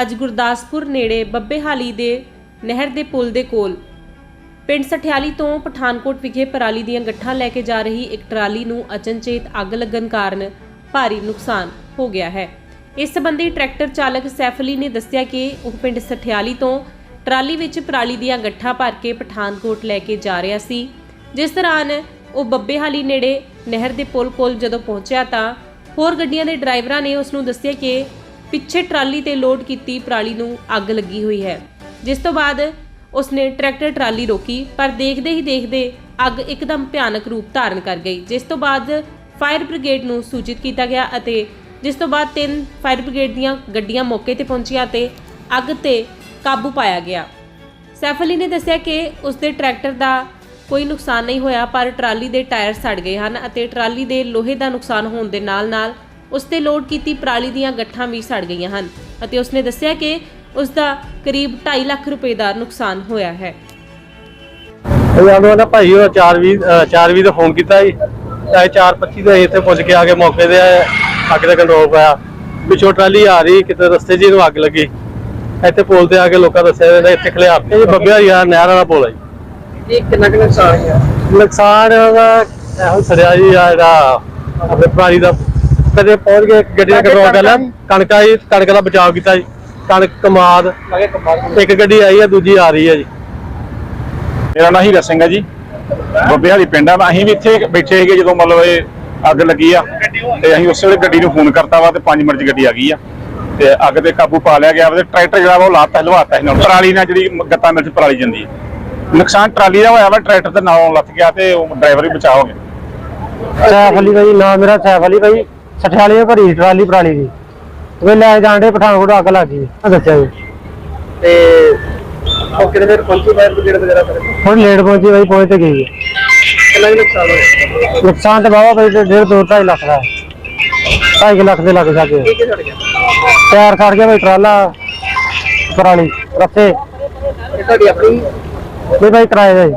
ਅੱਜ ਗੁਰਦਾਸਪੁਰ ਨੇੜੇ ਬੱਬੇਹਾਲੀ ਦੇ ਨਹਿਰ ਦੇ ਪੁਲ ਦੇ ਕੋਲ ਪਿੰਡ ਸਠਿਆਲੀ ਤੋਂ ਪਠਾਨਕੋਟ ਵਿਖੇ ਪਰਾਲੀ ਦੀਆਂ ਗੱਠਾਂ ਲੈ ਕੇ ਜਾ ਰਹੀ ਇੱਕ ਟਰਾਲੀ ਨੂੰ ਅਚਨਚੇਤ ਅੱਗ ਲੱਗਣ ਕਾਰਨ ਭਾਰੀ ਨੁਕਸਾਨ ਹੋ ਗਿਆ ਹੈ। ਇਸ ਸੰਬੰਧੀ ਟਰੈਕਟਰ ਚਾਲਕ ਸੈਫਲੀ ਨੇ ਦੱਸਿਆ ਕਿ ਉਹ ਪਿੰਡ ਸਠਿਆਲੀ ਤੋਂ ਟਰਾਲੀ ਵਿੱਚ ਪਰਾਲੀ ਦੀਆਂ ਗੱਠਾਂ ਭਰ ਕੇ ਪਠਾਨਕੋਟ ਲੈ ਕੇ ਜਾ ਰਿਹਾ ਸੀ। ਜਿਸ ਦੌਰਾਨ ਉਹ ਬੱਬੇਹਾਲੀ ਨੇੜੇ ਨਹਿਰ ਦੇ ਪੁਲ ਕੋਲ ਜਦੋਂ ਪਹੁੰਚਿਆ ਤਾਂ ਹੋਰ ਗੱਡੀਆਂ ਦੇ ਡਰਾਈਵਰਾਂ ਨੇ ਉਸ ਨੂੰ ਦੱਸਿਆ ਕਿ ਪਿੱਛੇ ਟਰਾਲੀ ਤੇ ਲੋਡ ਕੀਤੀ ਪਰਾਲੀ ਨੂੰ ਅੱਗ ਲੱਗੀ ਹੋਈ ਹੈ। ਜਿਸ ਤੋਂ ਬਾਅਦ ਉਸਨੇ ਟਰੈਕਟਰ ਟਰਾਲੀ ਰੋਕੀ, ਪਰ ਦੇਖਦੇ ਹੀ ਦੇਖਦੇ ਅੱਗ ਇੱਕਦਮ ਭਿਆਨਕ ਰੂਪ ਧਾਰਨ ਕਰ ਗਈ, ਜਿਸ ਤੋਂ ਬਾਅਦ ਫਾਇਰ ਬ੍ਰਿਗੇਡ ਨੂੰ ਸੂਚਿਤ ਕੀਤਾ ਗਿਆ ਅਤੇ ਜਿਸ ਤੋਂ ਬਾਅਦ ਤਿੰਨ ਫਾਇਰ ਬ੍ਰਿਗੇਡ ਦੀਆਂ ਗੱਡੀਆਂ ਮੌਕੇ ਤੇ ਪਹੁੰਚੀਆਂ ਤੇ ਅੱਗ ਤੇ ਕਾਬੂ ਪਾਇਆ ਗਿਆ। ਸੈਫ ਅਲੀ ਨੇ ਦੱਸਿਆ ਕਿ ਉਸਦੇ ਟਰੈਕਟਰ ਦਾ ਕੋਈ ਨੁਕਸਾਨ ਨਹੀਂ ਹੋਇਆ, ਪਰ ਟਰਾਲੀ ਦੇ ਟਾਇਰ ਸੜ ਗਏ ਹਨ ਅਤੇ ਟਰਾਲੀ ਦੇ ਲੋਹੇ ਦਾ ਨੁਕਸਾਨ ਹੋਣ ਦੇ ਨਾਲ-ਨਾਲ ਉਸ ਤੇ ਲੋਡ ਕੀਤੀ ਪਰਾਲੀ ਦੀਆਂ ਗੱਠਾਂ ਵੀ ਸੜ ਗਈਆਂ ਹਨ ਅਤੇ ਉਸਨੇ ਦੱਸਿਆ ਕਿ ਉਸ ਦਾ ਕਰੀਬ 2.5 ਲੱਖ ਰੁਪਏ ਦਾ ਨੁਕਸਾਨ ਹੋਇਆ ਹੈ। ਇਹ ਆਂਦੋ ਨਾ ਭਾਈ ਉਹ 420 420 ਦਾ ਫੋਨ ਕੀਤਾ ਜੀ। ਚਾਹੇ 425 ਦਾ ਇੱਥੇ ਪੁੱਜ ਕੇ ਆ ਕੇ ਮੌਕੇ ਤੇ ਅੱਗ ਦਾ ਕੰਟਰੋਲ ਪਾਇਆ। ਪਿੱਛੋਂ ਟਰਾਲੀ ਆ ਰਹੀ ਕਿਤੇ ਰਸਤੇ 'ਚ ਇਹਨੂੰ ਅੱਗ ਲੱਗੀ। ਇੱਥੇ ਪੁਲ ਤੇ ਆ ਕੇ ਲੋਕਾਂ ਦੱਸਿਆ ਇਹਨੇ ਇੱਥੇ ਖਲਿਆਰ ਤੇ ਜੀ ਬੱਬਿਆ ਯਾਰ ਨਹਿਰ ਵਾਲਾ ਪੁਲ ਜੀ। ਇਹ ਕਿੰਨਾ ਕੁ ਨੁਕਸਾਨ ਹੈ ਨੁਕਸਾਨ ਇਹੋ ਸੜਿਆ ਜੀ ਆ ਜਿਹੜਾ ਆਪਣੇ ਪ੍ਰਾਣੀ ਦਾ ਕਦੇ ਪਹੁੰਚ ਕੇ ਗੱਡੀ ਦਾ ਕੰਟਰੋਲ ਕਰ ਲਿਆ। ਕਣਕਾਂ ਜੀ ਕਣਕ ਦਾ ਬਚਾਅ ਕੀਤਾ ਜੀ। ਕਣਕ ਕਮਾਦ ਇੱਕ ਗੱਡੀ ਆਈ ਆ ਦੂਜੀ ਆ ਰਹੀ ਆ ਜੀ। ਮੇਰਾ ਨਾਂ ਹੀਰਾ ਸਿੰਘ ਹੈ ਜੀ। ਬੱਬੇ ਵਾਲੀ ਪਿੰਡ ਆ। ਅਸੀਂ ਵੀ ਇੱਥੇ ਬੈਠੇ ਸੀਗੇ ਜਦੋਂ ਮਤਲਬ ਇਹ ਅੱਗ ਲੱਗੀ ਆ। ਤੇ ਅਸੀਂ ਉਸੇ ਵੇਲੇ ਗੱਡੀ ਨੂੰ ਫੋਨ ਕਰਤਾ ਵਾ ਤੇ 5 ਮਿੰਟ 'ਚ ਗੱਡੀ ਆ ਗਈ ਆ। ਤੇ ਅੱਗ ਤੇ ਕਾਬੂ ਪਾ ਲਿਆ ਗਿਆ ਵਾ ਤੇ ਟਰੈਕਟਰ ਜਿਹੜਾ ਵਾ ਉਹ ਲਾਤਾ ਹਲਵਾਤਾ ਸੀ ਨਾਲ। ਪਰਾਲੀ ਨਾਲ ਜਿਹੜੀ ਗੱਤਾਂ ਮਿਲ 'ਚ ਪਰਾਲੀ ਜਾਂਦੀ ਹੈ ਨੁਕਸਾਨ ਟਰਾਲੀ ਦਾ ਹੋਇਆ ਵਾ ਟਰੈਕਟਰ ਦੇ ਨਾਲੋਂ ਲੱਥ ਗਿਆ ਤੇ ਉਹ ਡਰਾਈਵਰ ਵੀ ਬਚਾ ਹੋ ਗਿਆ। ਸੈਫ ਅਲੀ ਭਾਈ ਨਾਮ ਮੇਰਾ ਸੈਫ ਅਲੀ ਭਾਈ ਸਠਿਆਲੇ ਭਰੀ ਟਰਾਲੀ ਪਰਾਲੀ ਦੀ। ਉਹ ਲੈ ਜਾਂਦੇ ਪਠਾਨਕੋਟ ਅੱਗ ਲੱਗ ਗਈ ਆ ਦੱਸਿਆ ਜੀ। ਤੇ ਮੌਕੇ ਤੇ ਫਿਰ ਪਹੁੰਚੀ ਫਾਇਰ ਬ੍ਰਿਗੇਡ ਵਗੈਰਾ ਫਿਰ ਹੁਣ ਲੇਟ ਪਹੁੰਚੀ ਭਾਈ ਪਹੁੰਚ ਤੇ ਗਈ ਹੈ। ਕਿੰਨਾ ਕੁ ਨੁਕਸਾਨ ਹੋਇਆ? ਨੁਕਸਾਨ ਤੇ ਬਾਬਾ ਭਾਈ ਤੇ ਡੇਢ ਦੋ ਢਾਈ ਲੱਖ ਦਾ। ਹੈ ਢਾਈ ਕੁ ਲੱਖ ਦੇ ਲੱਗ ਸਕੇ ਕੀ ਕੀ ਛੱਡ ਗਿਆ? ਟਾਇਰ ਖੜ ਗਿਆ ਭਾਈ ਟਰਾਲਾ ਪਰਾਲੀ ਰੱਸੇ। ਇਹ ਤੁਹਾਡੀ ਆਪਣੀ? ਨਹੀਂ ਭਾਈ ਕਿਰਾਏ ਦਾ ਜੀ